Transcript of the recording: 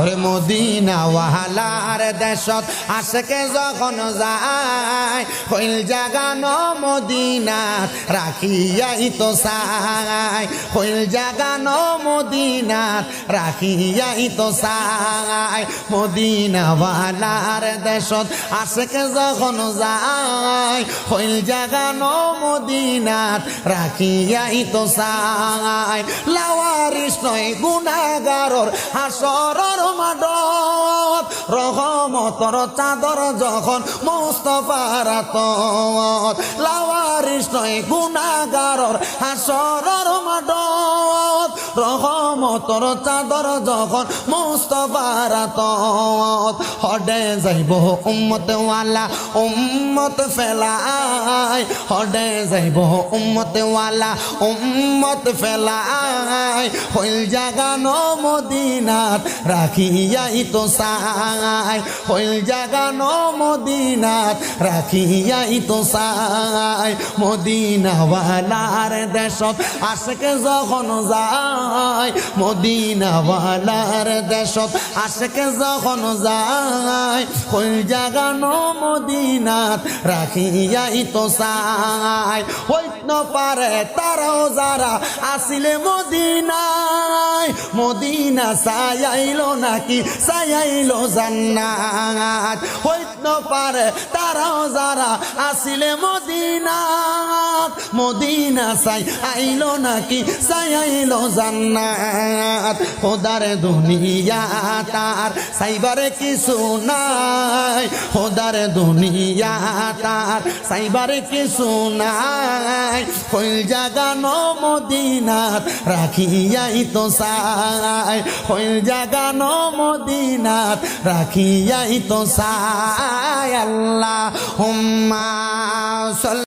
ওরে মদিনা ওয়াহালার দেশত আশেকে যখন যায়, হইল জাগানো মদিনাত রাখিয়াই তো চাই হইল জাগানো মদিনাত রাখিয়াই তো চাই মদিনা ওয়াহালার দেশত আশেকে যখন যায়, হইল জাগানো মদিনাত রাখিয়াই তো চাই লাওয়ারিস নয় গুণাগারর হাসরর মাডত রহমতর চাদর যখন মোস্তফার তত লাওয়ারিস নয় গুণাগারর হাসরর মাডত রহমতর চাদর যখন মোস্তফার আতত। হডে যাইব উম্মত ওয়ালা উম্মত ফেলাই। হডে যাইব উম্মত ওয়ালা উম্মত ফেলাই। হইল জাগানো মদিনাত রাখিয়াই তো সাই। হইল জাগানো মদিনাত রাখিয়াই তো সাই। মদিনাওয়ালার দেশত আশেকে যখন যায় মদিনাওয়ালার দেশত আশেকে যখন যায় হইল জাগানো মদিনাত রাখিয়াই তো সাই হইত পারে তারাও যারা আসিলে মদিনায়, মদিনা সায়াইলো নাকি সায়াইলো জান্নাত। হইত পারে তারাও যারা আসিলে মদিনাত মদিনা সাই আইলো নাকি সায়াইলো জান্নাত। খোদার দুনিয়া তার সাইবারে কিছু নাই। খোদার দুনিয়া তার সাইবারে কিছু নাই। হইল জাগানো মদিনাত রাখিয়াই তো সাই হইল জাগানো মদিনাত রাখিয়াই তো সাই আল্লাহ হুম্মা